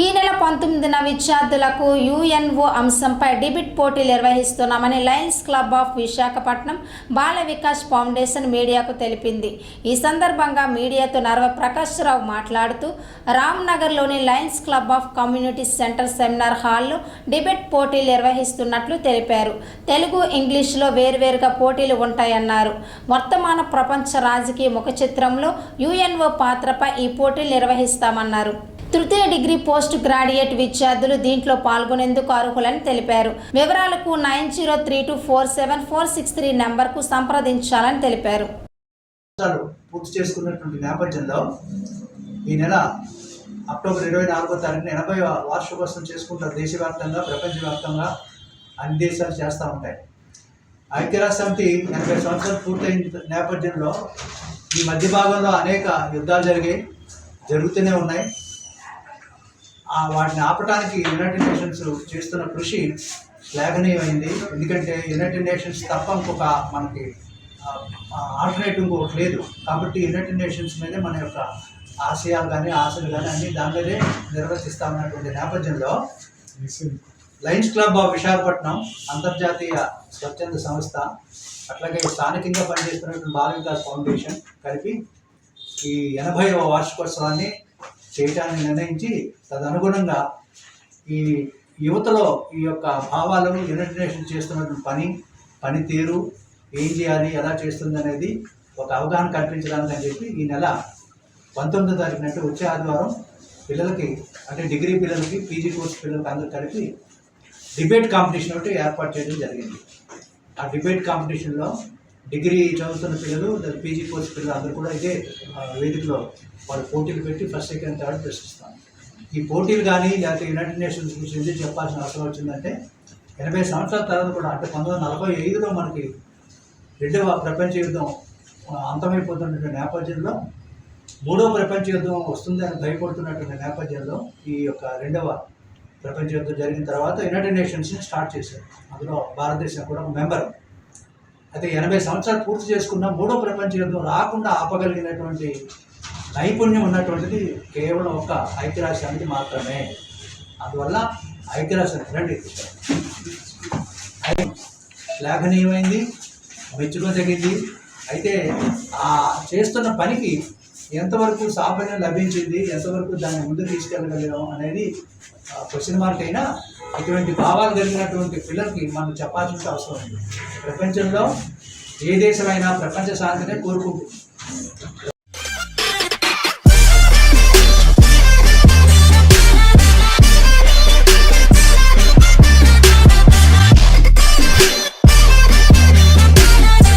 ఈ నెల పంతొమ్మిదిన విద్యార్థులకు యుఎన్ఓ అంశంపై డిబిట్ పోటీలు నిర్వహిస్తున్నామని lions club of Visakhapatnam Bala Vikas foundation మీడియాకు తెలిపింది. ఈ సందర్భంగా మీడియాతో నర్వ ప్రకాష్ రావు మాట్లాడుతూ రామ్నగర్లోని lions club of community centre seminar హాల్లో డిబేట్ పోటీలు నిర్వహిస్తున్నట్లు తెలిపారు. తెలుగు ఇంగ్లీష్లో వేర్వేరుగా పోటీలు ఉంటాయన్నారు. వర్తమాన ప్రపంచ రాజకీయ ముఖ చిత్రంలో యుఎన్ఓ పాత్రపై ఈ పోటీలు నిర్వహిస్తామన్నారు. తృతీయ డిగ్రీ పోస్ట్ గ్రాడ్యుయేట్ విద్యార్థులు దీంట్లో పాల్గొనేందుకు అర్హులని తెలిపారు. వివరాలకు nine zero three two four seven four six three నెంబర్కు సంప్రదించాలని తెలిపారు. పూర్తి చేసుకున్నటువంటి నేపథ్యంలో ఈ నెల అక్టోబర్ ఇరవై నాలుగో తారీఖున ఎనభై వార్షికోత్సవం చేసుకుంటారు దేశవ్యాప్తంగా ప్రపంచవ్యాప్తంగా అన్ని దేశాలు చేస్తూ ఉంటాయి. ఐక్యరాజ్య సమితి ఎనభై సంవత్సరాలు పూర్తయిన నేపథ్యంలో ఈ మధ్య భాగంలో అనేక యుద్ధాలు జరిగాయి జరుగుతూనే ఉన్నాయి. వాటిని ఆపడానికి యునైటెడ్ నేషన్స్ చేస్తున్న కృషి శ్లాఘనీయమైంది ఎందుకంటే యునైటెడ్ నేషన్స్ తప్ప ఇంకొక మనకి ఆల్టర్నేటివ్ ఇంకొకటి లేదు. కాబట్టి యునైటెడ్ నేషన్స్ మీదే మన యొక్క ఆశయాలు కానీ ఆశలు కానీ అన్ని దాని మీదే నిర్వర్తిస్తామన్నటువంటి నేపథ్యంలో లయన్స్ క్లబ్ ఆఫ్ విశాఖపట్నం అంతర్జాతీయ స్వచ్ఛంద సంస్థ అట్లాగే స్థానికంగా పనిచేస్తున్నటువంటి బాల వికాస్ ఫౌండేషన్ కలిపి ఈ ఎనభైవ వార్షికోత్సవాన్ని చేయటానికి నిర్ణయించి తదనుగుణంగా ఈ యువతలో ఈ యొక్క భావాలను యునైటెడ్ చేస్తున్నటువంటి పని పనితీరు ఏం చేయాలి ఎలా చేస్తుంది అనేది ఒక అవగాహన కల్పించడానికి అని చెప్పి ఈ నెల పంతొమ్మిదో తారీఖున అంటే వచ్చే ఆదివారం పిల్లలకి అంటే డిగ్రీ పిల్లలకి పీజీ కోర్స్ పిల్లలకి అందరూ కలిపి డిబేట్ కాంపిటీషన్ ఒకటి ఏర్పాటు చేయడం జరిగింది. ఆ డిబేట్ కాంపిటీషన్లో డిగ్రీ చదువుతున్న పిల్లలు పీజీ కోర్స్ పిల్లలు అందరూ కూడా ఇదే వేదికలో వాళ్ళు పోటీలు పెట్టి ఫస్ట్ సెకండ్ థర్డ్ ప్రశ్నిస్తాను ఈ పోటీలు కానీ లేకపోతే యునైటెడ్ నేషన్స్ గురించి చెప్పాల్సిన అవసరం వచ్చిందంటే ఎనభై సంవత్సరాల తర్వాత కూడా అంటే పంతొమ్మిది వందల నలభై ఐదులో మనకి రెండవ ప్రపంచ యుద్ధం అంతమైపోతున్నటువంటి నేపథ్యంలో మూడవ ప్రపంచ యుద్ధం వస్తుందని భయపడుతున్నటువంటి నేపథ్యంలో ఈ యొక్క రెండవ ప్రపంచ యుద్ధం జరిగిన తర్వాత యునైటెడ్ నేషన్స్ని స్టార్ట్ చేశారు. అందులో భారతదేశం కూడా ఒక మెంబర్ అయితే ఎనభై సంవత్సరాలు పూర్తి చేసుకున్న మూడో ప్రపంచ యుద్ధం రాకుండా ఆపగలిగినటువంటి నైపుణ్యం ఉన్నటువంటిది కేవలం ఒక ఐక్యరాజ్యానికి మాత్రమే. అందువల్ల ఐక్యరాజ్యానికి రండి. శ్లాఘనీయమైంది మెచ్చుకోదగింది అయితే ఆ చేస్తున్న పనికి ఎంతవరకు సాఫల్యం లభించింది ఎంతవరకు దాన్ని ముందుకు తీసుకెళ్ళగలిగాం అనేది క్వశ్చన్ మార్క్ అయినా ఇటువంటి భావాలు కలిగినటువంటి పిల్లలకి మనం చెప్పాల్సిన అవసరం ఉంది. ప్రపంచంలో ఏ దేశమైనా ప్రపంచ శాంతినే కోరుకుంటుంది.